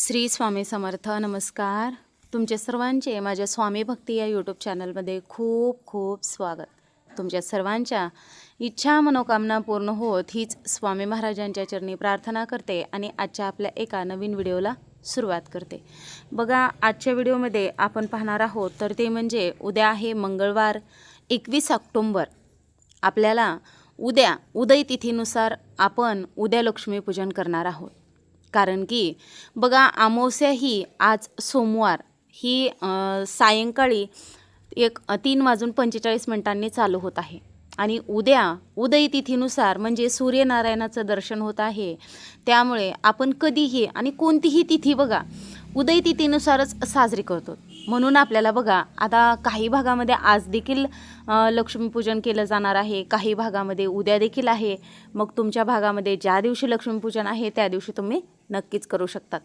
श्री स्वामी समर्थ नमस्कार. तुमच्या सर्वांचे माझ्या स्वामी भक्ती या यूट्यूब चॅनलमध्ये खूप खूप स्वागत. तुमच्या सर्वांच्या इच्छा मनोकामना पूर्ण होत हीच स्वामी महाराजांच्या चरणी प्रार्थना करते आणि आजच्या आपल्या एका नवीन व्हिडिओला सुरुवात करते. बघा आजच्या व्हिडिओमध्ये आपण पाहणार आहोत तर ते म्हणजे उद्या आहे मंगळवार एकवीस ऑक्टोंबर. आपल्याला उद्या उदय तिथीनुसार आपण उद्या लक्ष्मीपूजन करणार आहोत. कारण की बघा अमावस्या ही आज सोमवार. ही सायंकाळी एक तीन वाजून पंचेचाळीस मिनिटांनी चालू होत आहे. आणि उद्या उदय तिथीनुसार म्हणजे सूर्यनारायणाचं दर्शन होत आहे. त्यामुळे आपण कधीही आणि कोणतीही तिथी बघा उदय तिथीनुसारच साजरी करतो. म्हणून आपल्याला बघा आता काही भागामध्ये आज देखील लक्ष्मीपूजन केलं जाणार आहे. काही भागामध्ये उद्या देखील आहे. मग तुमच्या भागामध्ये ज्या दिवशी लक्ष्मीपूजन आहे त्या दिवशी तुम्ही नक्कीच करू शकतात.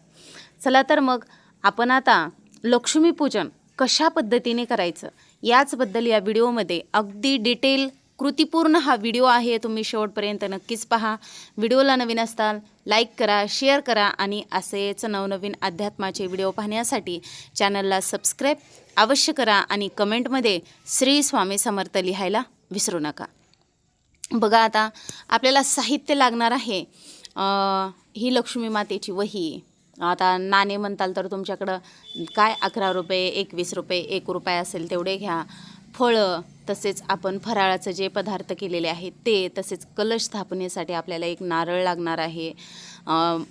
चला तर मग आपण आता लक्ष्मीपूजन कशा पद्धतीने करायचं? याचबद्दल या व्हिडिओमध्ये अगदी डिटेल कृतीपूर्ण हा व्हिडिओ आहे तुम्ही शेवटपर्यंत नक्कीच पहा. व्हिडिओला नवीन असताल लाईक करा शेअर करा आणि असेच नवनवीन अध्यात्माचे व्हिडिओ पाहण्यासाठी चॅनलला सबस्क्राईब अवश्य करा आणि कमेंटमध्ये श्री स्वामी समर्थ लिहायला विसरू नका. बघा आता आपल्याला साहित्य लागणार आहे. ही लक्ष्मी मातेची वही. आता नाणे म्हणताल तर तुमच्याकडं काय अकरा रुपये एकवीस रुपये एक रुपये असेल तेवढे घ्या. फळं तसेच आपण फराळाचं जे पदार्थ केलेले आहेत ते तसेच कलश स्थापनेसाठी आपल्याला एक नारळ लागणार आहे.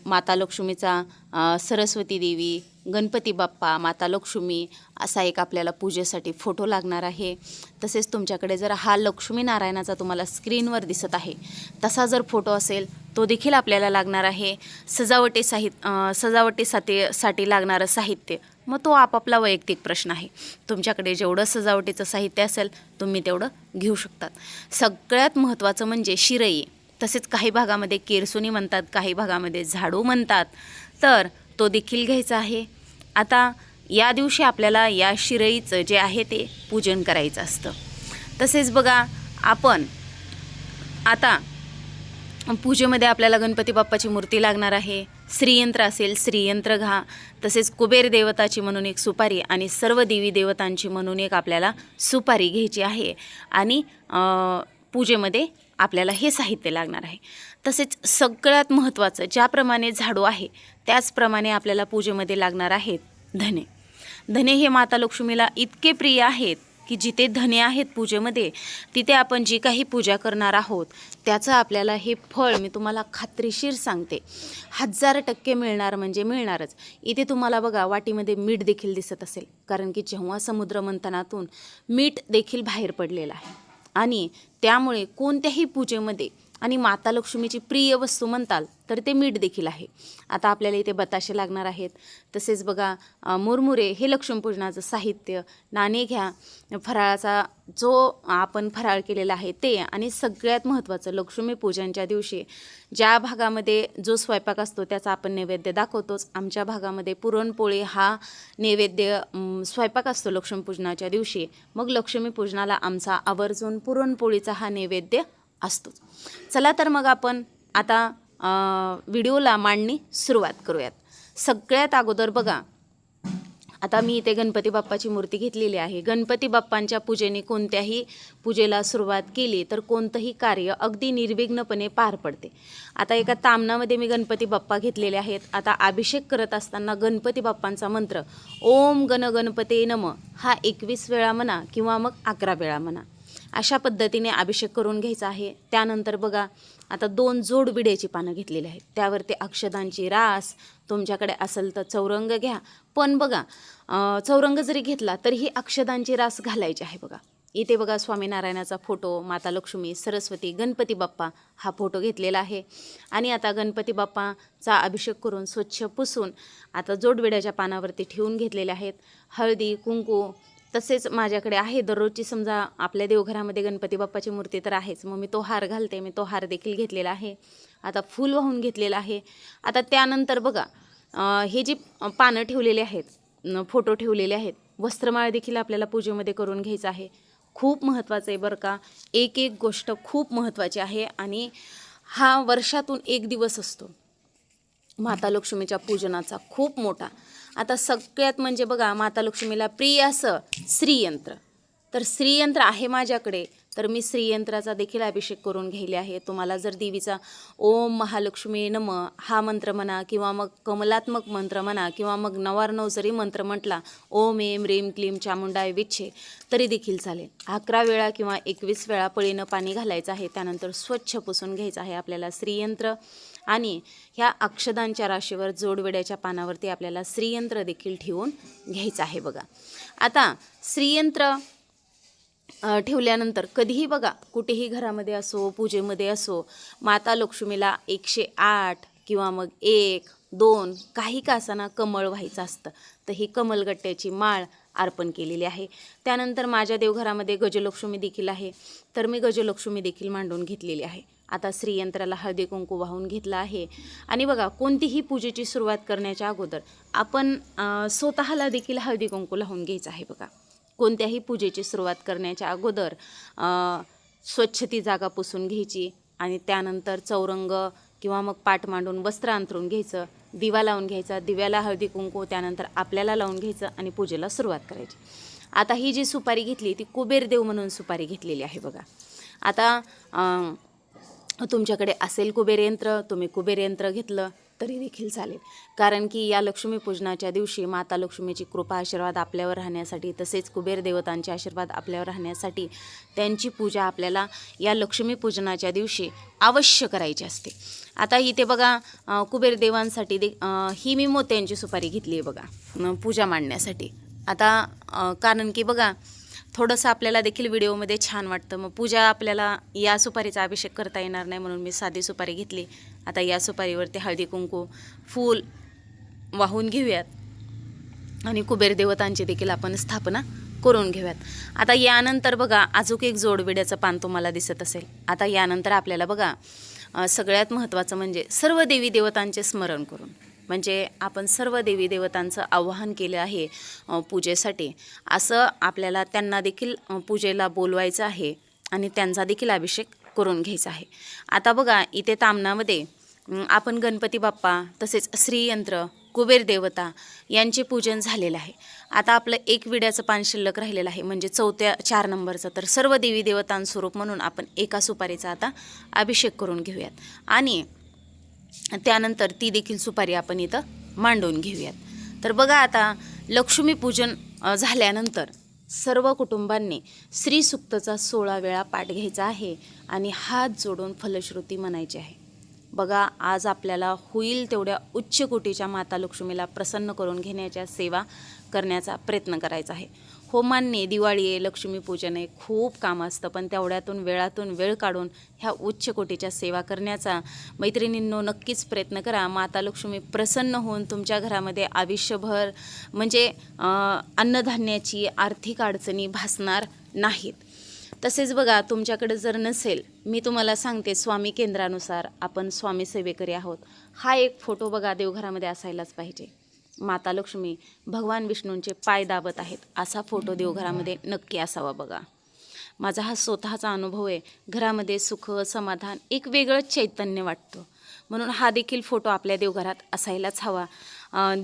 माता लक्ष्मीचा सरस्वती देवी गणपती बाप्पा माता लक्ष्मी असा एक आपल्याला पूजेसाठी फोटो लागणार आहे. तसेच तुमच्याकडे जर हा लक्ष्मी नारायणाचा तुम्हाला स्क्रीनवर दिसत आहे तसा जर फोटो असेल तो देखील आपल्याला लागणार आहे. सजावटी साहित्य सजावटीसाठी साठी लागणारं साहित्य मग तो आपापला वैयक्तिक प्रश्न आहे. तुमच्याकडे जेवढं सजावटीचं साहित्य असेल तुम्ही तेवढं घेऊ शकतात. सगळ्यात महत्त्वाचं म्हणजे शिरई. तसेच काही भागामध्ये केरसुनी म्हणतात काही भागामध्ये झाडू म्हणतात. तर तो देखील घ्यायचा आहे. आता या दिवशी आपल्याला या शिरईचं जे आहे ते पूजन करायचं असतं. तसेच बघा आपण आता पूजेमध्ये आपल्याला गणपती बाप्पाची मूर्ती लागणार आहे. श्रीयंत्र असेल श्रीयंत्र घा. तसेच कुबेर देवताची म्हणून एक सुपारी आणि सर्व देवी देवतांची म्हणून एक आपल्याला सुपारी घ्यायची आहे. आणि पूजेमध्ये आपल्याला हे साहित्य लागणार आहे. तसेच सगळ्यात महत्त्वाचं ज्याप्रमाणे झाडू आहे त्याचप्रमाणे आपल्याला पूजेमध्ये लागणार आहेत धने. धने हे माता लक्ष्मीला इतके प्रिय आहेत की जिथे धने आहेत पूजेमध्ये तिथे आपण जी काही पूजा करणार आहोत त्याचं आपल्याला हे फळ मी तुम्हाला खात्रीशीर सांगते. हजार टक्के मिळणार म्हणजे मिळणारच. इथे तुम्हाला बघा वाटीमध्ये मीठ देखील दिसत असेल कारण की जेव्हा समुद्र मंथनातून मीठ देखील बाहेर पडलेलं आहे. आणि त्यामुळे कोणत्याही पूजेमध्ये आणि माता लक्ष्मीची प्रिय वस्तू म्हणताल तर ते मीठ देखील आहे. आता आपल्याला इथे बताशे लागणार आहेत. तसेच बघा मुरमुरे हे लक्ष्मीपूजनाचं साहित्य नाणे घ्या. फराळाचा जो आपण फराळ केलेला आहे ते आणि सगळ्यात महत्त्वाचं लक्ष्मीपूजनच्या दिवशी ज्या भागामध्ये जो स्वयंपाक असतो त्याचा आपण नैवेद्य दाखवतोच. आमच्या भागामध्ये पुरणपोळी हा नैवेद्य स्वयंपाक असतो लक्ष्मीपूजनाच्या दिवशी. मग लक्ष्मीपूजनाला आमचा आवर्जून पुरणपोळीचा हा नैवेद्य असतोच. चला तर मग आपण आता व्हिडिओला मांडणी सुरुवात करूयात. सगळ्यात अगोदर बघा आता मी इथे गणपती बाप्पाची मूर्ती घेतलेली आहे. गणपती बाप्पांच्या पूजेने कोणत्याही पूजेला सुरुवात केली तर कोणतंही कार्य अगदी निर्विघ्नपणे पार पडते. आता एका तामणामध्ये मी गणपती बाप्पा घेतलेले आहेत. आता अभिषेक करत असताना गणपती बाप्पांचा मंत्र ओम गण गणपते नम हा एकवीस वेळा म्हणा किंवा मग अकरा वेळा म्हणा. अशा पद्धतीने अभिषेक करून घ्यायचा आहे. त्यानंतर बघा आता दोन जोड विड्याची पानं घेतलेली आहेत. त्यावरती अक्षदांची रास तुमच्याकडे असेल तर चौरंग घ्या. पण बघा चौरंग जरी घेतला तरीही अक्षदांची रास घालायची आहे बघा. इथे बघा स्वामीनारायणाचा फोटो माता लक्ष्मी सरस्वती गणपती बाप्पा हा फोटो घेतलेला आहे. आणि आता गणपती बाप्पाचा अभिषेक करून स्वच्छ पुसून आता जोडविड्याच्या पानावरती ठेवून घेतलेले आहेत. हळदी कुंकू तसेच माझ्याकडे आहे. दररोजची समजा आपल्या देवघरामध्ये गणपती बाप्पाची मूर्ती तर आहेच. मग मी तो हार घालते. मी तो हार देखील घेतलेला आहे. आता फूल वाहून घेतलेलं आहे. आता त्यानंतर बघा हे जी पानं ठेवलेली आहेत फोटो ठेवलेले आहेत वस्त्रमाळ देखील आपल्याला पूजेमध्ये करून घ्यायचं आहे. खूप महत्त्वाचं आहे बरं का. एक एक गोष्ट खूप महत्त्वाची आहे आणि हा वर्षातून एक दिवस असतो. माता लक्ष्मीच्या पूजनाचा खूप मोठा. आता सगळ्यात म्हणजे बघा माता लक्ष्मीला प्रिय असं श्रीयंत्र. तर श्रीयंत्र आहे माझ्याकडे. तर मी श्रीयंत्राचा देखील अभिषेक करून घ्यायला आहे. तुम्हाला जर देवीचा ओम महालक्ष्मी नम हा मंत्र म्हणा किंवा मग कमलात्मक मंत्र म्हणा किंवा मग नवारनव जरी मंत्र म्हटला ओम एम रेम क्लीम चामुंडाय विच्छे तरी देखील चालेल. अकरा वेळा किंवा एकवीस वेळा पळीनं पाणी घालायचं आहे त्यानंतर स्वच्छ पुसून घ्यायचं आहे आपल्याला श्रीयंत्र. आणि ह्या अक्षदांच्या राशीवर जोडवेड्याच्या पानावरती आपल्याला श्रीयंत्र देखील ठेवून घ्यायचं आहे बघा. आता श्रीयंत्र ठेवल्यानंतर कधीही बघा कुठेही घरामध्ये असो पूजेमध्ये असो माता लक्ष्मीला एकशे आठ किंवा मग एक दोन काही का कमळ व्हायचं असतं. तर ही कमलगट्ट्याची माळ अर्पण केलेली आहे. त्यानंतर माझ्या देवघरामध्ये गजलक्ष्मी देखील आहे. तर मी गजलक्ष्मी देखील मांडून घेतलेली आहे. आता श्रीयंत्राला हळदी कुंकू वाहून घेतला आहे. आणि बघा कोणतीही पूजेची सुरुवात करण्याच्या अगोदर आपण स्वतःला देखील हळदी कुंकू लावून घ्यायचं आहे बघा. कोणत्याही पूजेची सुरुवात करण्याच्या अगोदर स्वच्छती स्वच्छ ती जागा पुसून घ्यायची आणि त्यानंतर चौरंग किंवा मग पाट मांडून वस्त्र अंतरून घ्यायचं दिवा लावून घ्यायचा दिव्याला हळदी कुंकू त्यानंतर आपल्याला लावून घ्यायचं आणि पूजेला सुरुवात करायची. आता ही जी सुपारी घेतली ती कुबेरदेव म्हणून सुपारी घेतलेली आहे बघा. आता तुमच्याकडे असेल कुबेर यंत्र तुम्ही कुबेर यंत्र घेतलं तरी देखील चालेल. कारण की या लक्ष्मीपूजनाच्या दिवशी माता लक्ष्मीची कृपा आशीर्वाद आपल्यावर राहण्यासाठी तसेच कुबेर देवतांचे आशीर्वाद आपल्यावर राहण्यासाठी त्यांची पूजा आपल्याला या लक्ष्मीपूजनाच्या दिवशी अवश्य करायची असते. आता इथे बघा कुबेर देवांसाठी दे ही मी मोत्यांची सुपारी घेतली आहे बघा पूजा मांडण्यासाठी. आता कारण की बघा थोडंसं आपल्याला देखील व्हिडिओमध्ये छान वाटतं. मग पूजा आपल्याला या सुपारीचा अभिषेक करता येणार नाही म्हणून मी साधी सुपारी घेतली. आता या सुपारीवरती हळदी कुंकू फूल वाहून घेऊयात. आणि कुबेर देवतांची देखील आपण स्थापना करून घेऊयात. आता यानंतर बघा अजूक एक जोडविड्याचं पान तुम्हाला दिसत असेल. आता यानंतर आपल्याला बघा सगळ्यात महत्त्वाचं म्हणजे सर्व देवी देवतांचे स्मरण करून. म्हणजे आपण सर्व देवी देवतांचं आवाहन केलं आहे पूजेसाठी. असं आपल्याला त्यांना देखील पूजेला बोलवायचं आहे आणि त्यांचा देखील अभिषेक करून घ्यायचा आहे. आता बघा इथे तामणामध्ये आपण गणपती बाप्पा तसेच श्रीयंत्र कुबेर देवता यांचे पूजन झालेलं आहे. आता आपलं एक विड्याचं पान शिल्लक राहिलेलं आहे म्हणजे चौथ्या चार नंबरचं. तर सर्व देवी देवतांस्वरूप म्हणून आपण एका सुपारीचा आता अभिषेक करून घेऊयात. आणि त्यानंतर ती देखील सुपारी आपण इथं मांडून घेऊयात. तर बघा आता लक्ष्मीपूजन झाल्यानंतर सर्व कुटुंबांनी श्रीसुक्तचा सोळा वेळा पाठ घ्यायचा आहे आणि हात जोडून फलश्रुती म्हणायची आहे. बघा आज आपल्याला होईल तेवढ्या उच्च कोटीच्या माता लक्ष्मीला प्रसन्न करून घेण्याच्या सेवा करण्याचा प्रयत्न करायचा आहे. हो मान्य दिवाळी आहे लक्ष्मीपूजन आहे खूप काम असतं. पण तेवढ्यातून वेळातून वेळ काढून ह्या उच्च कोटीच्या सेवा करण्याचा मैत्रिणींनो नक्कीच प्रयत्न करा. माता लक्ष्मी प्रसन्न होऊन तुमच्या घरामध्ये आयुष्यभर म्हणजे अन्नधान्याची आर्थिक अडचणी भासणार नाहीत. तसेच बघा तुमच्याकडे जर नसेल मी तुम्हाला सांगते स्वामी केंद्रानुसार आपण स्वामी सेवेकरी आहोत. हा एक फोटो बघा देवघरामध्ये असायलाच पाहिजे. माता लक्ष्मी भगवान विष्णूंचे पाय दाबत आहेत. असा फोटो देवघरामध्ये नक्की असावा बघा. माझा हा स्वतःचा अनुभव आहे. घरामध्ये सुख समाधान एक वेगळंच चैतन्य वाटतं. म्हणून हा देखील फोटो आपल्या देवघरात असायलाच हवा.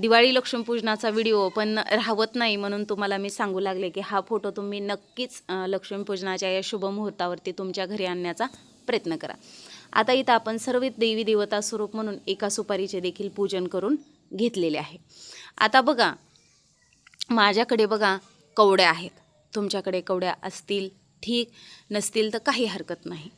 दिवाळी लक्ष्मीपूजनाचा व्हिडिओ पण राहत नाही म्हणून तुम्हाला मी सांगू लागले की हा फोटो तुम्ही नक्कीच लक्ष्मीपूजनाच्या या शुभ मुहूर्तावरती तुमच्या घरी आणण्याचा प्रयत्न करा. आता इथं आपण सर्व देवी देवता स्वरूप म्हणून एका सुपारीचे देखील पूजन करून घेतलेले आहे. आता बघा माझ्याकडे बघा कवड्या आहेत. तुमच्याकडे कवड्या असतील ठीक नसतील तर काही हरकत नाही.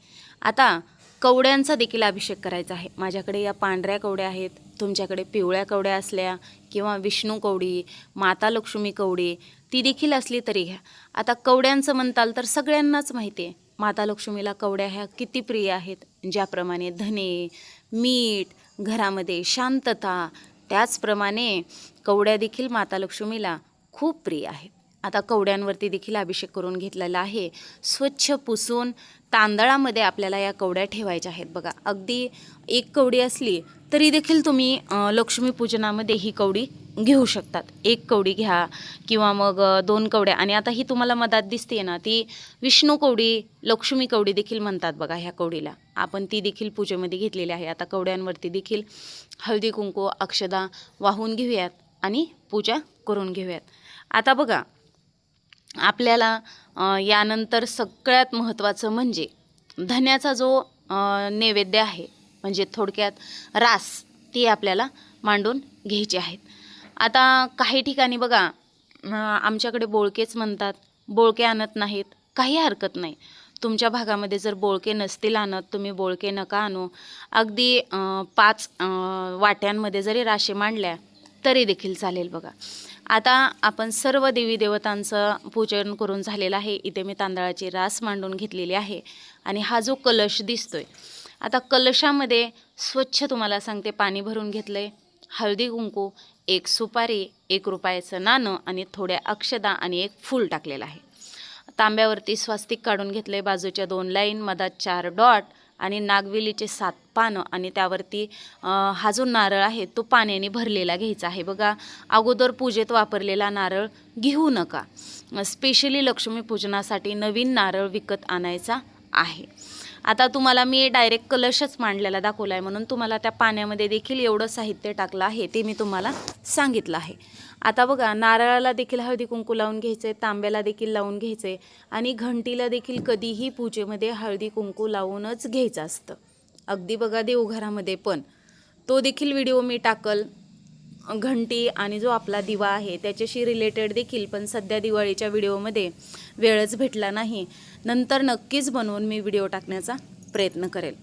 आता कवड्यांचा देखील अभिषेक करायचा आहे. माझ्याकडे या पांढऱ्या कवड्या आहेत तुमच्याकडे पिवळ्या कवड्या असल्या किंवा विष्णू कवडी माता लक्ष्मी कवडी ती देखील असली तरी घ्या. आता कवड्यांचं म्हणताल तर सगळ्यांनाच माहिती आहे. माता लक्ष्मीला कवड्या ह्या किती प्रिय आहेत ज्याप्रमाणे धने मीठ घरामध्ये शांतता त्याचप्रमाणे कवड्या देखील माता लक्ष्मीला खूप प्रिय आहेत. आता कवड्यांवरती देखील अभिषेक करून घेतलेला आहे. स्वच्छ पुसून तांदळामध्ये आपल्याला या कवड्या ठेवायच्या आहेत. बघा अगदी एक कवडी असली तरी देखील तुम्ही लक्ष्मीपूजनामध्ये ही कवडी घेऊ शकतात. एक कवडी घ्या किंवा मग दोन कवड्या. आणि आता ही तुम्हाला मधात दिसते ना ती विष्णू कवडी लक्ष्मी कवडी देखील म्हणतात बघा ह्या कवडीला. आपण ती देखील पूजेमध्ये घेतलेली आहे. आता कवड्यांवरती देखील हळदी कुंकू अक्षदा वाहून घेऊयात आणि पूजा करून घेऊयात. आता बघा आपल्याला यानंतर सगळ्यात महत्त्वाचं म्हणजे धन्याचा जो नैवेद्य आहे म्हणजे थोडक्यात रास ती आपल्याला मांडून घ्यायची आहेत आता काही ठिकाणी बघा आमच्याकडे बोळकेच म्हणतात. बोळके आणत नाहीत काही हरकत नाही. तुमच्या भागामध्ये जर बोळके नसतील आणत तुम्ही बोळके नका आणू. अगदी पाच वाट्यांमध्ये जरी राशी मांडल्या तरी देखील चालेल बघा. आता आपण सर्व देवी देवतांचं पूजन करून झालेलं आहे. इथे मी तांदळाची रास मांडून घेतलेली आहे. आणि हा जो कलश दिसतोय आता कलशामध्ये स्वच्छ तुम्हाला सांगते पाणी भरून घेतलं आहे हळदी कुंकू एक सुपारी एक रुपयाचं नाणं आणि थोड्या अक्षदा आणि एक फूल टाकलेलं आहे. तांब्यावरती स्वास्तिक काढून घेतले बाजूच्या दोन लाईन मधात चार डॉट आणि नागवेलीचे सात पानं आणि त्यावरती हा जो नारळ आहे तो पाण्याने भरलेला घ्यायचा आहे. बघा अगोदर पूजेत वापरलेला नारळ घेऊ नका. स्पेशली लक्ष्मीपूजनासाठी नवीन नारळ विकत आणायचा आहे. आता तुम्हाला मी डायरेक्ट कलशच मांडलेला दाखवला आहे म्हणून तुम्हाला त्या पाण्यामध्ये देखील एवढं साहित्य टाकलं आहे ते मी तुम्हाला सांगितलं आहे. आता बघा नारळाला देखील हळदी कुंकू लावून घ्यायचे तांब्याला देखील लावून घ्यायचे आणि घंटीला देखील कधीही पूजेमध्ये हळदी कुंकू लावूनच घ्यायचं असतं. अगदी बघा देवघरामध्ये पण. तो देखील व्हिडिओ मी टाकल. घंटी आणि जो आपला दिवा आहे त्याच्याशी रिलेटेड देखील पण सध्या दिवाळीच्या व्हिडिओमध्ये वेळच भेटला नाही. नंतर नक्कीच बनवून मी व्हिडिओ टाकण्याचा प्रयत्न करेल.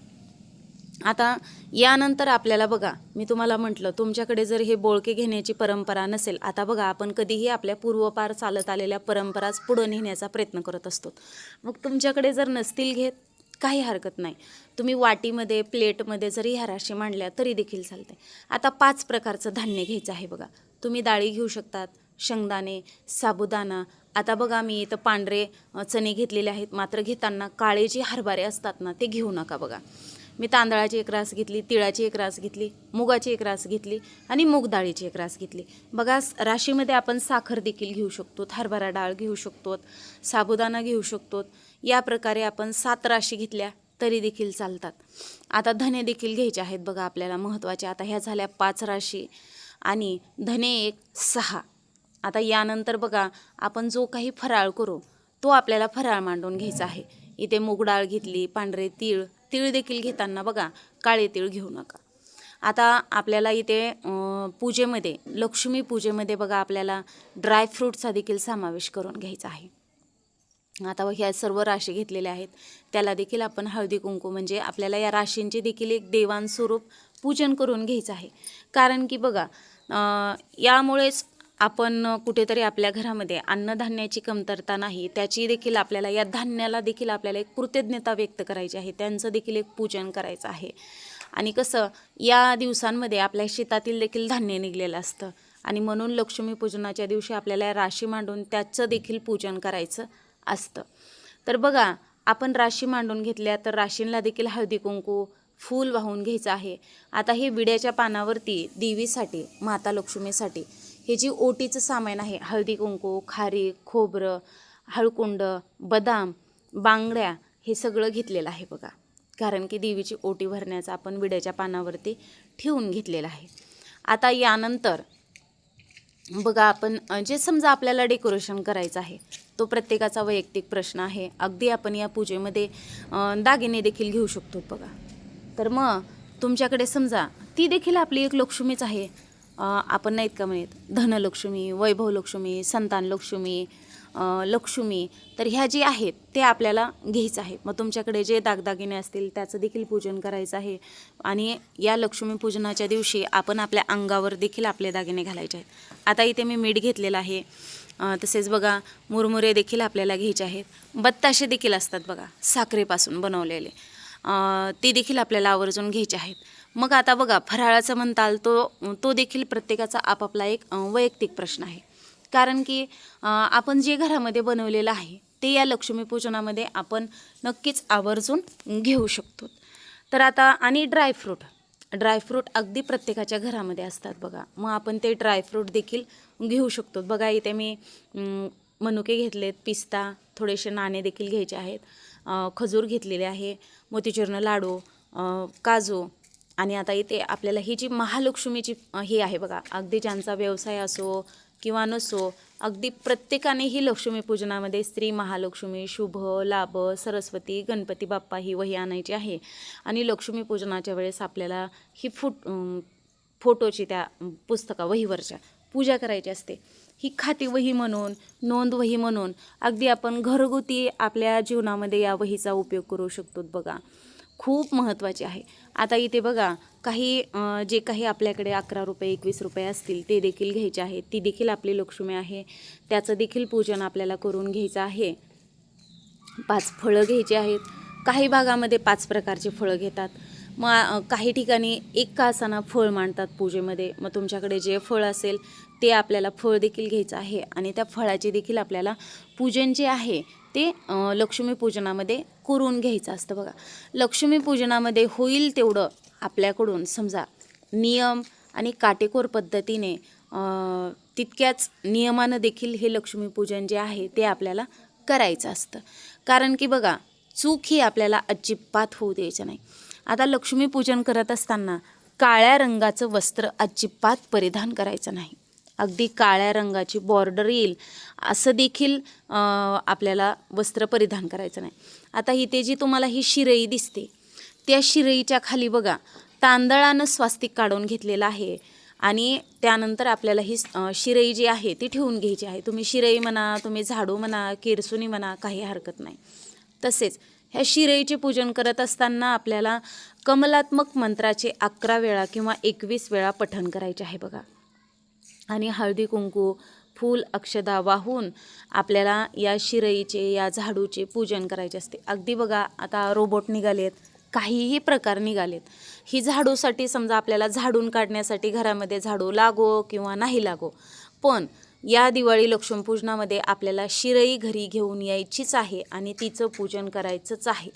आता यानंतर आपल्याला बघा मी तुम्हाला म्हटलं तुमच्याकडे जर हे बोळके घेण्याची परंपरा नसेल आता बघा आपण कधीही आपल्या पूर्वपार चालत आलेल्या परंपराच पुढं नेण्याचा प्रयत्न करत असतो. मग तुमच्याकडे जर नसतील घेत काही हरकत नाही. तुम्ही वाटीमध्ये प्लेटमध्ये जरी ह्या राशी मांडल्या तरी देखील चालते आता पाच प्रकारचं धान्य घ्यायचं आहे बघा. तुम्ही डाळी घेऊ शकतात शेंगदाणे साबुदाणा. आता बघा मी इथं पांढरे चणे घेतलेले आहेत. मात्र घेताना काळे जे हरभरे असतात ना ते घेऊ नका बघा. मी तांदळाची एक रास घेतली तिळाची एक रास घेतली मुगाची एक रास घेतली आणि मूग डाळीची एक रास घेतली. बघा राशीमध्ये आपण साखर देखील घेऊ शकतो हरभरा डाळ घेऊ शकतो साबुदाणा घेऊ शकतो या प्रकारे आपण सात राशी घेतल्या तरी देखील चालतात. आता धने देखील घ्यायचे आहेत बघा आपल्याला महत्त्वाचे. आता ह्या झाल्या पाच राशी आणि धने एक सहा. आता यानंतर बघा आपण जो काही फराळ करू तो आपल्याला फराळ मांडून घ्यायचा आहे. इथे मूग डाळ घेतली पांढरे तीळ तीळ देखील घेताना बघा काळे तीळ घेऊ नका. आता आपल्याला इथे पूजेमध्ये लक्ष्मी पूजेमध्ये बघा आपल्याला ड्रायफ्रूटचा देखील समावेश करून घ्यायचा आहे. आता ह्या सर्व राशी घेतलेल्या आहेत. त्याला देखील आपण हळदी कुंकू म्हणजे आपल्याला या राशींचे देखील एक देवांस्वरूप पूजन करून घ्यायचं आहे. कारण की बघा यामुळेच आपण कुठेतरी आपल्या घरामध्ये अन्नधान्याची कमतरता नाही त्याची देखील आपल्याला या धान्याला देखील आपल्याला एक कृतज्ञता व्यक्त करायची आहे. त्यांचं देखील एक पूजन करायचं आहे. आणि कसं या दिवसांमध्ये आपल्या शेतातील देखील धान्य निघलेलं असतं. आणि म्हणून लक्ष्मीपूजनाच्या दिवशी आपल्याला या राशी मांडून त्याचं देखील पूजन करायचं. असतं. तर बघा आपण राशी मांडून घेतल्या तर राशींला देखील हळदी कुंकू फूल वाहून घ्यायचं आहे. आता हे विड्याच्या पानावरती देवीसाठी माता लक्ष्मीसाठी हे जी ओटीचं सामान आहे हळदी कुंकू खारी खोबरं हळकुंड बदाम बांगड्या हे सगळं घेतलेलं आहे बघा. कारण की देवीची ओटी भरण्याचं आपण विड्याच्या पानावरती ठेवून घेतलेलं आहे. आता यानंतर बघा आपण जे समजा आपल्याला डेकोरेशन करायचं आहे तो प्रत्येकाचा वैयक्तिक प्रश्न आहे. अगदी आपण या पूजेमध्ये दागिने देखील घेऊ शकतो बघा. तर मग तुमच्याकडे समजा ती देखील आपली एक लक्ष्मीच आहे. आपण नाहीत का म्हणत? धनलक्ष्मी वैभव लक्ष्मी संतान लक्ष्मी तर ह्या जी आहेत ते आपल्याला घ्यायचं आहे. मग तुमच्याकडे जे दागदागिने असतील त्याचं देखील पूजन करायचं आहे. आणि या लक्ष्मीपूजनाच्या दिवशी आपण आपल्या अंगावर देखील आपले दागिने घालायचे आहेत. आता इथे मी मीठ घेतलेलं आहे. तसेच बघा मुरमुरे देखील आपल्याला घ्यायचे आहेत. बत्ताशे देखील असतात बघा साखरेपासून बनवलेले. ते देखील आपल्याला आवर्जून घ्यायचे आहेत. मग आता बघा फराळाचं म्हणताल तो तो देखील प्रत्येकाचा आपापला एक वैयक्तिक प्रश्न आहे. कारण की आपण जे घरामध्ये बनवलेलं आहे ते या लक्ष्मीपूजनामध्ये आपण नक्कीच आवर्जून घेऊ शकतो. तर आता आणि ड्रायफ्रूट ड्रायफ्रूट अगदी प्रत्येकाच्या घरामध्ये असतात बघा. मग आपण ते ड्रायफ्रूट देखील घेऊ शकतो. बघा इथे मी मनुके घेतलेत पिस्ता थोडेसे नाणे देखील घ्यायचे आहेत. खजूर घेतलेले आहे मोतीचूर्ण लाडू काजू आणि आता इथे आपल्याला ही जी महालक्ष्मीची ही हे आहे बघा. अगदी ज्यांचा व्यवसाय असो किंवा नसो अगदी प्रत्येकाने ही लक्ष्मीपूजनामध्ये स्त्री महालक्ष्मी शुभ लाभ सरस्वती गणपती बाप्पा ही वही आणायची आहे. आणि लक्ष्मीपूजनाच्या वेळेस आपल्याला ही फुट फोटोची त्या पुस्तका वहीवरच्या पूजा करायची असते. ही खाती वही म्हणून नोंद वही म्हणून अगदी आपण घरगुती आपल्या जीवनामध्ये या वहीचा उपयोग करू शकतो बघा. खूप महत्त्वाची आहे. आता इथे बघा काही जे काही आपल्याकडे अकरा रुपये एकवीस रुपये असतील ते देखील घ्यायचे आहेत. ती देखील आपली लक्ष्मी आहे. त्याचं देखील पूजन आपल्याला करून घ्यायचं आहे. पाच फळं घ्यायची आहेत. काही भागामध्ये पाच प्रकारचे फळं घेतात. मग काही ठिकाणी एक का असाना फळ मांडतात पूजेमध्ये. मग तुमच्याकडे जे फळ असेल ते आपल्याला फळ देखील घ्यायचं आहे. आणि त्या फळाचे देखील आपल्याला पूजन जे आहे ते लक्ष्मीपूजनामध्ये करून घ्यायचं असतं बघा. लक्ष्मीपूजनामध्ये होईल तेवढं आपल्याकडून समजा नियम आणि काटेकोर पद्धतीने तितक्याच नियमानं देखील हे लक्ष्मीपूजन जे आहे ते आपल्याला करायचं असतं. कारण की बघा चूक ही आपल्याला अजिबात होऊ द्यायचं नाही. आता लक्ष्मीपूजन करत असताना काळ्या रंगाचं वस्त्र अजिबात परिधान करायचं नाही. अगदी काळ्या रंगाची बॉर्डर येईल असं देखील आपल्याला वस्त्र परिधान करायचं नाही. आता इथे जी तुम्हाला ही शिरई दिसते त्या शिरईच्या खाली बघा तांदळानं स्वास्तिक काढून घेतलेलं आहे. आणि त्यानंतर आपल्याला ही शिरई जी आहे ती ठेवून घ्यायची आहे. तुम्ही शिरई म्हणा तुम्ही झाडू म्हणा किरसुनी म्हणा काही हरकत नाही. तसेच ह्या शिरईचे पूजन करत असताना आपल्याला कमलात्मक मंत्राचे अकरा वेळा किंवा एकवीस वेळा पठण करायचे आहे बघा. आणि हळदी कुंकू फूल अक्षदा वाहून आपल्याला या शिरईचे या झाडूचे पूजन करायचे असते. अगदी बघा आता रोबोट निघालेत. काहीही प्रकार निघालेत. ही झाडूसाठी समजा आपल्याला झाडून काढण्यासाठी घरामध्ये झाडू लागो किंवा नाही लागो. पण या दिवाळी लक्ष्मीपूजनामध्ये आपल्याला शिरई घरी घेऊन यायचीच आहे आणि तिचं पूजन करायचंच आहे.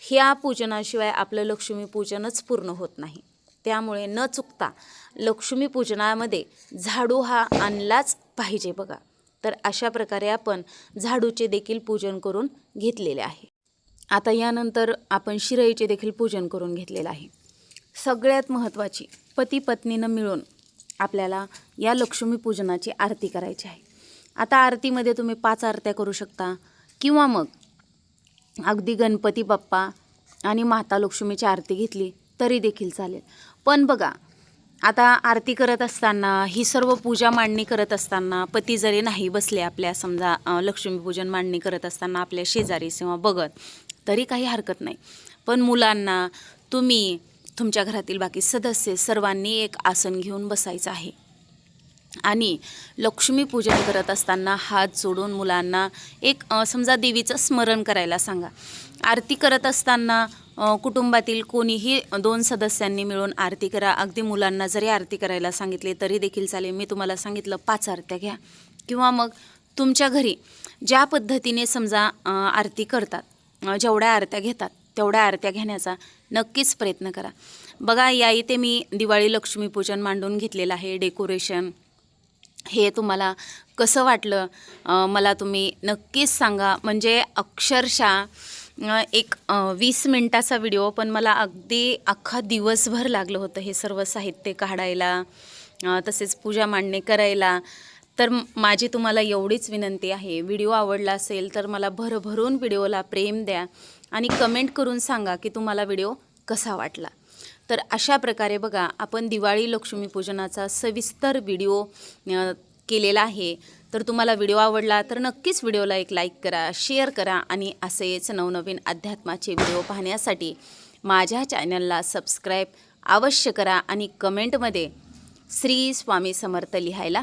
ह्या पूजनाशिवाय आपलं लक्ष्मीपूजनच पूर्ण होत नाही. त्यामुळे न चुकता लक्ष्मीपूजनामध्ये झाडू हा आणलाच पाहिजे बघा. तर अशा प्रकारे आपण झाडूचे देखील पूजन करून घेतलेले आहे. आता यानंतर आपण शिरईचे देखील पूजन करून घेतलेलं आहे. सगळ्यात महत्त्वाची पती पत्नीनं मिळून आपल्याला या लक्ष्मीपूजनाची आरती करायची आहे. आता आरतीमध्ये तुम्ही पाच आरत्या करू शकता किंवा मग अगदी गणपती बाप्पा आणि माता लक्ष्मीची आरती घेतली तरी देखील चालेल. पण बघा आता आरती करत असताना ही सर्व पूजा मांडणी करत असताना पती जरी नाही बसले आपल्या समजा लक्ष्मीपूजन मांडणी करत असताना आपल्या शेजारी किंवा बघत तरी काही हरकत नाही. पण मुलांना तुम्ही तुमच्या घरातील बाकी सदस्य सर्वांनी एक आसन घेऊन बसायचं आहे. आणि लक्ष्मीपूजन करत असताना हात जोडून मुलांना एक समजा देवीचं स्मरण करायला सांगा. आरती करत असताना कुटुंबातील कोणीही दोन सदस्यांनी मिळून आरती करा. अगदी मुलांना जरी आरती करायला सांगितले तरी देखील चालेल. मी तुम्हाला सांगितलं पाच आरत्या घ्या. किंवा मग तुमच्या घरी ज्या पद्धतीने समजा आरती करतात जेवढ्या आरत्या घेतात तेवढ्या आरत्या घेण्याचा नक्कीच प्रयत्न करा. बघा या इथे मी दिवाळी लक्ष्मीपूजन मांडून घेतलेलं आहे डेकोरेशन हे तुम्हाला कसं वाटलं मला तुम्ही नक्कीच सांगा. म्हणजे अक्षरशः एक वीस मिनटाचा व्हिडिओ पण मला अगदी अख्खा दिवसभर लागलं होतं हे सर्व साहित्य काढायला तसेच पूजा मांडणे करायला. तर माझी तुम्हाला एवढीच विनंती आहे. व्हिडिओ आवडला असेल तर मला भरभरून व्हिडिओला प्रेम द्या आणि कमेंट करून सांगा की तुम्हाला व्हिडिओ कसा वाटला. तर अशा प्रकारे बघा आपण दिवाळी लक्ष्मीपूजनाचा सविस्तर व्हिडिओ केलेला आहे. तर तुम्हाला व्हिडिओ आवडला तर नक्कीच व्हिडिओला एक लाईक करा शेअर करा आणि असेच नवनवीन अध्यात्माचे व्हिडिओ पाहण्यासाठी माझ्या चॅनलला सबस्क्राईब अवश्य करा आणि कमेंटमध्ये श्री स्वामी समर्थ लिहायला